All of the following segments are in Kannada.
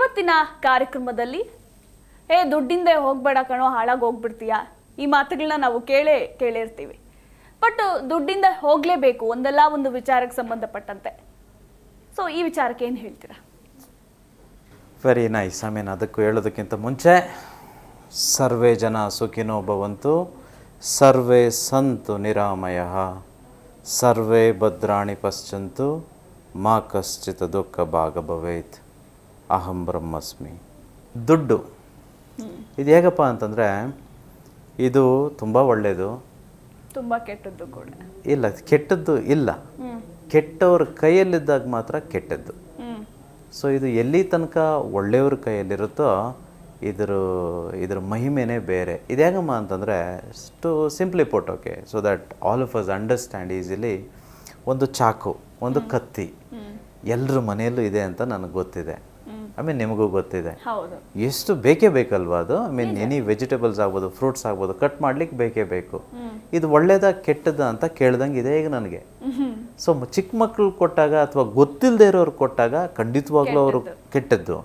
ಇವತ್ತಿನ ಕಾರ್ಯಕ್ರಮದಲ್ಲಿ, ಏ, ದುಡ್ಡಿಂದ ಹೋಗ್ಬೇಡ ಕಣೋ, ಹಾಳಾಗಿ ಹೋಗ್ಬಿಡ್ತೀಯಾ? ಈ ಮಾತುಗಳನ್ನ ನಾವು ಕೇಳೇ ಕೇಳಿರ್ತೀವಿ. ಬಟ್ ದುಡ್ಡಿಂದ ಹೋಗಲೇಬೇಕು ಒಂದಲ್ಲ ಒಂದು ವಿಚಾರಕ್ಕೆ ಸಂಬಂಧಪಟ್ಟಂತೆ. ಸೊ ಈ ವಿಚಾರಕ್ಕೆ ಏನು ಹೇಳ್ತೀರಾ? ವೆರಿ ನೈಸ್ ಮೀನ್ ಅದಕ್ಕೂ ಹೇಳೋದಕ್ಕಿಂತ ಮುಂಚೆ, ಸರ್ವೇ ಜನ ಸುಖಿನೋ ಭವಂತು, ಸರ್ವೇ ಸಂತು ನಿರಾಮಯ, ಸರ್ವೇ ಭದ್ರಾಣಿ ಪಶ್ಚಂತು ಮಾ ಕಶ್ಚಿತ್ ದುಃಖ ಭಾಗ ಭವೇತ್ ಅಹಂ ಬ್ರಹ್ಮಸ್ಮಿ. ದುಡ್ಡು. ಇದು ಹೇಗಪ್ಪ ಅಂತಂದರೆ ಇದು ತುಂಬ ಒಳ್ಳೆಯದು ತುಂಬ ಕೆಟ್ಟದ್ದು ಕೂಡ. ಇಲ್ಲ ಕೆಟ್ಟದ್ದು ಇಲ್ಲ. ಕೆಟ್ಟವ್ರ ಕೈಯಲ್ಲಿದ್ದಾಗ ಮಾತ್ರ ಕೆಟ್ಟದ್ದು. ಸೊ ಇದು ಎಲ್ಲಿ ತನಕ ಒಳ್ಳೆಯವ್ರ ಕೈಯಲ್ಲಿರುತ್ತೋ ಇದ್ರ ಇದ್ರ ಮಹಿಮೆನೇ ಬೇರೆ. ಇದು ಹೇಗಮ್ಮ ಅಂತಂದರೆ ಇಷ್ಟು simply put okay so that all of us understand easily ಒಂದು ಚಾಕು ಒಂದು ಕತ್ತಿ. ಎಲ್ಲರ ಮನೆಯಲ್ಲೂ ಇದೆ ಅಂತ ನನಗೆ ಗೊತ್ತಿದೆ. ಐ ಮೀನ್ ನಿಮಗೂ ಗೊತ್ತಿದೆ. ಎಷ್ಟು ಬೇಕೇ ಬೇಕಲ್ವಾ ಅದು? ಐ ಮೀನ್ ಎನಿ ವೆಜಿಟೇಬಲ್ಸ್ ಆಗ್ಬೋದು ಫ್ರೂಟ್ಸ್ ಆಗ್ಬೋದು ಕಟ್ ಮಾಡ್ಲಿಕ್ಕೆ ಬೇಕೇ ಬೇಕು. ಇದು ಒಳ್ಳೇದ ಕೆಟ್ಟದ ಅಂತ ಕೇಳ್ದಂಗೆ ಇದೆ ಈಗ ನನಗೆ. ಸೊ ಚಿಕ್ಕ ಮಕ್ಳು ಕೊಟ್ಟಾಗ ಅಥವಾ ಗೊತ್ತಿಲ್ಲದೆ ಇರೋರು ಕೊಟ್ಟಾಗ ಖಂಡಿತವಾಗ್ಲೂ ಅವರು ಕೆಟ್ಟದ್ದು.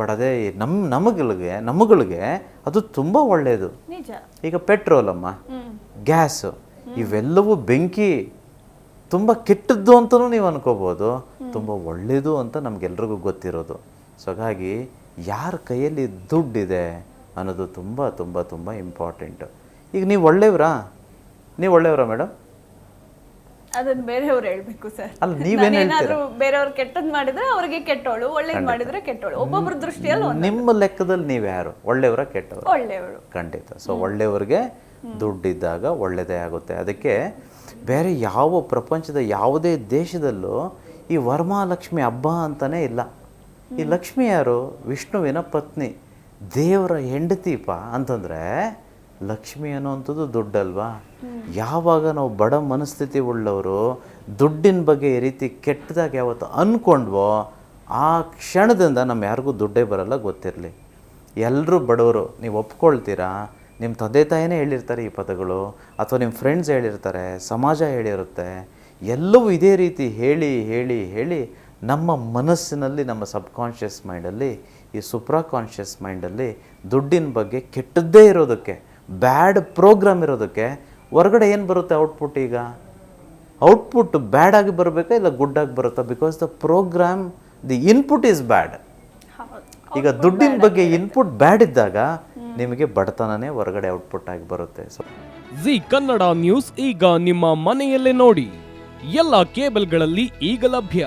ಬಟ್ ಅದೇ ನಮ್ಮ ನಮಗಳಿಗೆ ನಮಗಳಿಗೆ ಅದು ತುಂಬ ಒಳ್ಳೆಯದು ಈಗ ಪೆಟ್ರೋಲ್ ಅಮ್ಮ ಗ್ಯಾಸ್ ಗ್ಯಾಸು ಇವೆಲ್ಲವೂ ಬೆಂಕಿ ತುಂಬ ಕೆಟ್ಟದ್ದು ಅಂತಲೂ ನೀವು ಅನ್ಕೋಬೋದು. ತುಂಬ ಒಳ್ಳೆಯದು ಅಂತ ನಮ್ಗೆಲ್ರಿಗೂ ಗೊತ್ತಿರೋದು. ಸೊ ಹಾಗಾಗಿ ಯಾರ ಕೈಯಲ್ಲಿ ದುಡ್ಡಿದೆ ಅನ್ನೋದು ತುಂಬ ತುಂಬ ತುಂಬ ಇಂಪಾರ್ಟೆಂಟು ಈಗ ನೀವು ಒಳ್ಳೆಯವರಾ ನೀವು ಒಳ್ಳೆಯವರಾ ಮೇಡಮ್ ಅದನ್ನ ಬೇರೆಯವ್ರು ಹೇಳ್ಬೇಕು ಸರ್. ಅಲ್ಲ, ನೀವೇನ್ ಏನಾದ್ರೂ ಬೇರೆಯವ್ರು ಕೆಟ್ಟದ್ ಮಾಡಿದ್ರೆ ಅವ್ರಿಗೆ ಕೆಟ್ಟೋಳು ಒಳ್ಳೇದ್ ಮಾಡಿದ್ರೆ ಕೆಟ್ಟೋಳು. ಒಬ್ಬೊಬ್ಬರ ದೃಷ್ಟಿಯಲ್ಲಿ ನಿಮ್ಮ ಲೆಕ್ಕದಲ್ಲಿ ನೀವು ಯಾರು? ಒಳ್ಳೆಯವರ ಕೆಟ್ಟವರು? ಒಳ್ಳೆಯವರು. ಖಂಡಿತ. ಸೊ ಒಳ್ಳೆಯವರಿಗೆ ದುಡ್ಡಿದ್ದಾಗ ಒಳ್ಳೆಯದೇ ಆಗುತ್ತೆ. ಅದಕ್ಕೆ ಬೇರೆ ಯಾವ ಪ್ರಪಂಚದ ಯಾವುದೇ ದೇಶದಲ್ಲೂ ಈ ವರ್ಮಾಲಕ್ಷ್ಮಿ ಹಬ್ಬ ಅಂತಲೇ ಇಲ್ಲ. ಈ ಲಕ್ಷ್ಮಿ ಯಾರು? ವಿಷ್ಣುವಿನ ಪತ್ನಿ ದೇವರ ಹೆಂಡತಿಪ ಅಂತಂದರೆ ಲಕ್ಷ್ಮಿ ಅನ್ನುವಂಥದ್ದು ದುಡ್ಡಲ್ವಾ? ಯಾವಾಗ ನಾವು ಬಡ ಮನಸ್ಥಿತಿ ಉಳ್ಳವರು, ದುಡ್ಡಿನ ಬಗ್ಗೆ ಈ ರೀತಿ ಕೆಟ್ಟದಾಗ ಯಾವತ್ತು ಅಂದ್ಕೊಂಡ್ವೋ ಆ ಕ್ಷಣದಿಂದ ನಮ್ಮ ಯಾರಿಗೂ ದುಡ್ಡೇ ಬರಲ್ಲ, ಗೊತ್ತಿರಲಿ. ಎಲ್ಲರೂ ಬಡವರು. ನೀವು ಒಪ್ಕೊಳ್ತೀರಾ? ನಿಮ್ಮ ತಂದೆ ತಾಯಿನೇ ಹೇಳಿರ್ತಾರೆ ಈ ಪದಗಳು. ಅಥವಾ ನಿಮ್ಮ ಫ್ರೆಂಡ್ಸ್ ಹೇಳಿರ್ತಾರೆ, ಸಮಾಜ ಹೇಳಿರುತ್ತೆ. ಎಲ್ಲವೂ ಇದೇ ರೀತಿ ಹೇಳಿ ಹೇಳಿ ಹೇಳಿ ನಮ್ಮ ಮನಸ್ಸಿನಲ್ಲಿ ನಮ್ಮ ಸಬ್ಕಾನ್ಷಿಯಸ್ ಮೈಂಡಲ್ಲಿ ಈ ಸುಪ್ರಾ ಕಾನ್ಷಿಯಸ್ ಮೈಂಡಲ್ಲಿ ದುಡ್ಡಿನ ಬಗ್ಗೆ ಕೆಟ್ಟದ್ದೇ ಇರೋದಕ್ಕೆ ಬ್ಯಾಡ್ ಪ್ರೋಗ್ರಾಮ್ ಇರೋದಕ್ಕೆ ಹೊರಗಡೆ ಏನು ಬರುತ್ತೆ ಔಟ್ಪುಟ್ ಈಗ? ಔಟ್ಪುಟ್ ಬ್ಯಾಡಾಗಿ ಆಗಿ ಬರಬೇಕಾ ಇಲ್ಲ ಗುಡ್ಡಾಗಿ ಆಗಿ ಬರುತ್ತಾ because the program the input is bad ಈಗ ದುಡ್ಡಿನ ಬಗ್ಗೆ ಇನ್ಪುಟ್ ಬ್ಯಾಡ್ ಇದ್ದಾಗ ನಿಮಗೆ ಬಡತನನೇ ಹೊರಗಡೆ ಔಟ್ಪುಟ್ ಆಗಿ ಬರುತ್ತೆ. ಸೊ ಜಿ ಕನ್ನಡ ನ್ಯೂಸ್ ಈಗ ನಿಮ್ಮ ಮನೆಯಲ್ಲೇ ನೋಡಿ. ಎಲ್ಲ ಕೇಬಲ್ಗಳಲ್ಲಿ ಈಗ ಲಭ್ಯ.